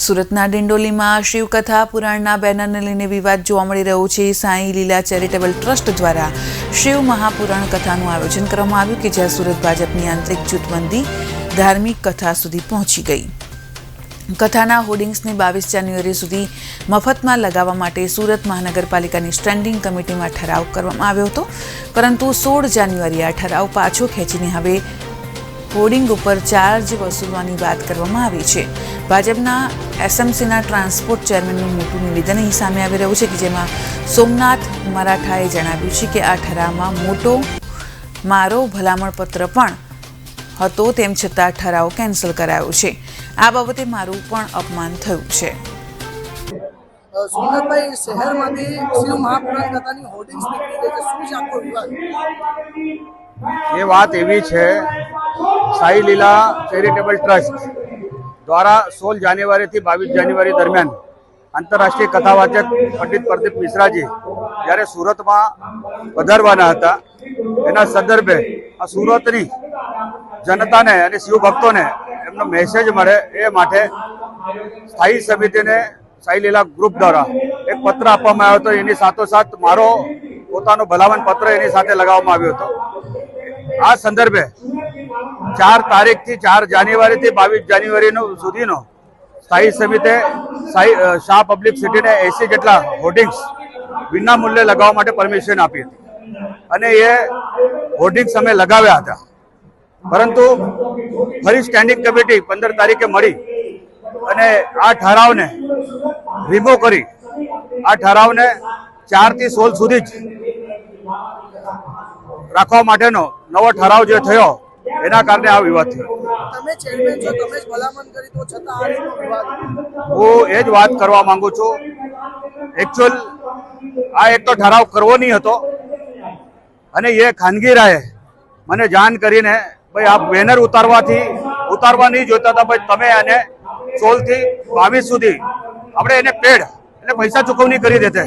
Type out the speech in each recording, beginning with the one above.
સુરતના ડિંડોલીમાં શિવકથા, પુરાણના બેનરને લઈને વિવાદ જોવા મળી રહ્યો છે. સાંઈ લીલા ચેરિટેબલ ટ્રસ્ટ દ્વારા શિવ મહાપુરાણ કથાનું આયોજન કરવામાં આવ્યું કે જ્યાં સુરત ભાજપની આંતરિક જૂથબંધી ધાર્મિક કથા સુધી પહોંચી ગઈ. કથાના હોર્ડિંગ્સને બાવીસ જાન્યુઆરી સુધી મફતમાં લગાવવા માટે સુરત મહાનગરપાલિકાની સ્ટેન્ડિંગ કમિટીમાં ઠરાવ કરવામાં આવ્યો હતો. પરંતુ સોળ જાન્યુઆરીએ આ ઠરાવ પાછો ખેંચીને હવે હોર્ડિંગ ઉપર ચાર્જ વસૂલવાની વાત કરવામાં આવી છે. ભાજપના એસએમસીના ટ્રાન્સપોર્ટ ચેરમેનનું મોટું નિવેદન અહીં સામે આવી રહ્યું છે કે જેમાં સોમનાથ મરાઠાએ જણાવ્યું છે કે આ ઠરાવમાં મોટો મારો ભલામણ પત્ર પણ હતો તેમ છતાં ઠરાવ કેન્સલ કરાયો છે. આ બાબતે મારું પણ અપમાન થયું છે. સોમનાથભાઈ શહેરમાંથી શિવ મહાપુરાણ કથાની હોર્ડિંગ્સ નીકળી છે શું છે આખો વિવાદ? એ વાત એવી છે સાઈ લીલા ચેરિટેબલ ટ્રસ્ટ દ્વારા સોળ જાન્યુઆરીથી બાવીસ જાન્યુઆરી દરમિયાન આંતરરાષ્ટ્રીય કથાવાચક પંડિત પ્રદીપ મિશ્રાજી જ્યારે સુરતમાં પધારવાના હતા, એના સંદર્ભે આ સુરતની જનતાને અને શિવભક્તોને એમનો મેસેજ મળે એ માટે સ્થાયી સમિતિને સાઈલીલા ગ્રુપ દ્વારા એક પત્ર આપવામાં આવ્યો હતો. એની સાથોસાથ મારો પોતાનો ભલામણ પત્ર એની સાથે લગાવવામાં આવ્યો હતો. આ સંદર્ભે ચાર તારીખથી ચાર જાન્યુઆરીથી બાવીસ જાન્યુઆરીનો સુધીનો સ્થાયી સમિતે શાહ પબ્લિક સિટીને એસી જેટલા હોર્ડિંગ્સ વિના મૂલ્યે લગાવવા માટે પરમિશન આપી હતી. અને એ હોર્ડિંગ્સ અમે લગાવ્યા હતા. પરંતુ ફરી સ્ટેન્ડિંગ કમિટી પંદર તારીખે મળી અને આ ઠરાવને રિમૂવ કરી, આ ઠરાવને ચારથી સોળ સુધી જ રાખવા માટેનો નવો ઠરાવ જે થયો એના કારણે આ વિવાદ થયો. તમે ચેરમેન છો તમે જ ભલામણ કરી તો છતાં આ રીતનો વિવાદ. હું એ જ વાત કરવા માંગુ છું. એકચ્યુઅલ આ એક તો ઠરાવ કરવો નહીં હતો. અને એ ખાનગી રાહે મને જાણ કરીને ભાઈ આ બેનર ઉતારવાથી ઉતારવા નહીં જોઈતા હતા ભાઈ તમે એને સોળથી બાવીસ સુધી આપણે એને પેડ એટલે પૈસા ચૂકવણી કરી દેતે.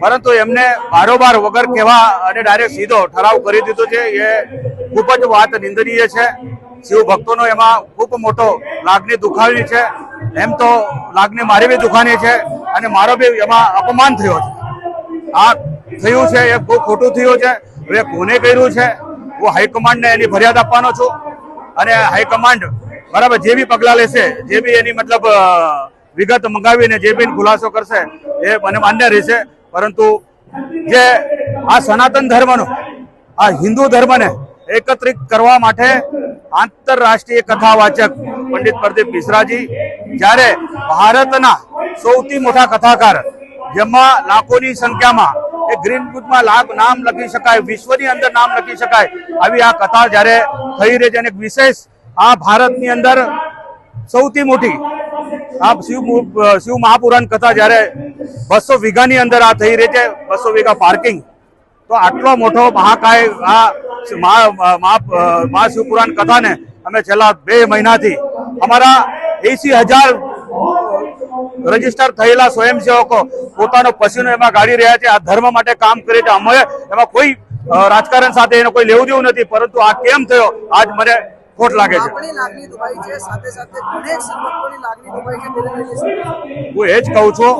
પરંતુ એમને બારોબાર વગર કહેવા અને ડાયરેક્ટ સીધો ઠરાવ કરી દીધો છે. એ ખૂબ જ વાત નિંદનીય છે. શિવ ભક્તોનો એમાં ખૂબ મોટો લાગણી દુખાવી છે. એમ તો લાગણી મારી બી દુખાની છે અને મારો બી એમાં અપમાન થયો છે. આ થયું છે, એ બહુ ખોટું થયું છે. હવે કોને કર્યું છે? હું હાઈકમાન્ડને એની ફરિયાદ આપવાનો છું. અને હાઈકમાન્ડ બરાબર જે બી પગલાં લેશે, જે બી એની મતલબ વિગત મંગાવીને જે બી ખુલાસો કરશે, એ મને માન્ય રહેશે. પરંતુ જે આ સનાતન ધર્મનો, આ હિન્દુ ધર્મને એકત્રિત કરવા માટે આંતરરાષ્ટ્રીય કથાવાચક પંડિત પ્રદીપ મિશ્રાજી જ્યારે ભારતના સૌથી મોટા કથાકાર, જેમાં લાખોની સંખ્યામાં એ ગ્રીન બુકમાં લાભ નામ લખી શકાય, વિશ્વની અંદર નામ લખી શકાય, આવી આ કથા જ્યારે થઈ રહી છે અને વિશેષ આ ભારતની અંદર સૌથી મોટી આ શિવ શિવ મહાપુરાણ કથા જ્યારે બસો વીઘાની અંદર આ થઈ રહી છે, બસો વીઘા પાર્કિંગ, તો આટલો મોટો મહાકાય આ મહા મહા મહા શિવપુરાણ કથાને અમે છેલ્લા બે મહિનાથી અમારા એસી હજાર રજિસ્ટર થયેલા સ્વયંસેવકો પોતાનો પસીનો એમાં ગાડી રહ્યા છે. આ ધર્મ માટે કામ કરે છે. અમે એમાં કોઈ રાજકારણ સાથે એનો કોઈ લેવું દેવું નથી પરંતુ આ કેમ થયો આજ મને ખોટ લાગે છે? હું એ જ કહું છું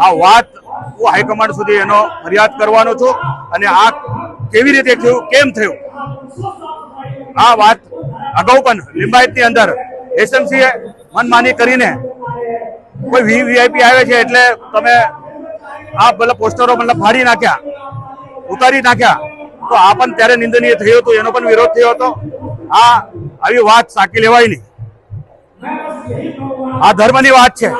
આ વાત હું હાઈકમાન્ડ સુધી એનો ફરિયાદ કરવાનો છું અને આ કેવી રીતે થયું, કેમ થયું? આ વાત અગાઉ પણ લિંબાયતની અંદર એસએમસીએ મનમાની કરીને કોઈ વી વીઆઈપી આવે છે એટલે તમે આ મતલબ પોસ્ટરો મતલબ ફાડી નાખ્યા, ઉતારી નાખ્યા, તો આ પણ ત્યારે નિંદનીય થયું હતું, એનો પણ વિરોધ થયો હતો. આ આવી વાત સાકી લેવાય નહીં. આ ધર્મની વાત છે.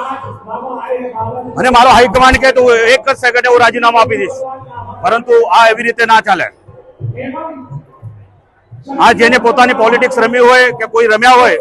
અને મારો હાઈકમાન્ડ કે તો એક જ સેકન્ડે હું રાજીનામું આપી દઈશ. પરંતુ આ એવી રીતે ના ચાલે. આ જેને પોતાની પોલિટિક્સ રમી હોય કે કોઈ રમ્યા હોય